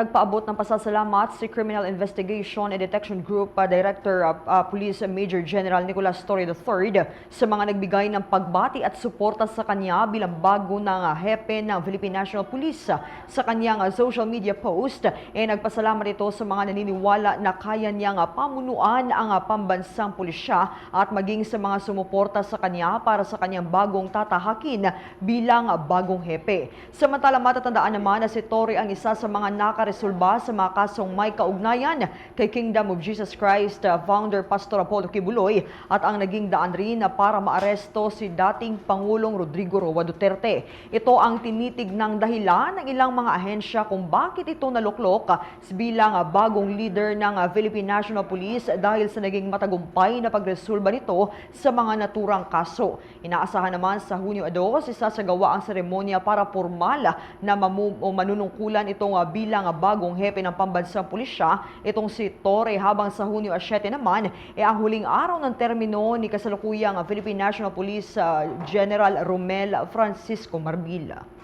Nagpaabot ng pasasalamat si Criminal Investigation and Detection Group uh, Director uh, uh, Police Major General Nicolas Torre III sa mga nagbigay ng pagbati at suporta sa kanya bilang bago ng uh, hepe ng Philippine National Police. Sa kanyang uh, social media post, eh, nagpasalamat ito sa mga naniniwala na kaya niyang uh, pamunuan ang uh, pambansang pulisya at maging sa mga sumuporta sa kanya para sa kanyang bagong tatahakin bilang uh, bagong hepe. Samantala matatandaan naman na si Torre ang isa sa mga nakaresolba sa mga kasong may kaugnayan kay Kingdom of Jesus Christ uh, founder Pastor Apollo Kibuloy at ang naging daan rin para maaresto si dating Pangulong Rodrigo Roa Duterte. Ito ang tinitig ng dahilan ng ilang mga ahensya kung bakit ito naluklok uh, bilang uh, bagong leader ng Philippine National Police dahil sa naging matagumpay na pagresolba nito sa mga naturang kaso. Inaasahan naman sa Hunyo 2 isasagawa ang seremonya para formal na mamu- manunungkulan itong bilang bagong hepe ng pambansang pulisya, itong si Torre habang sa Hunyo 7 naman, e ang huling araw ng termino ni kasalukuyang Philippine National Police uh, General Romel Francisco Marbila.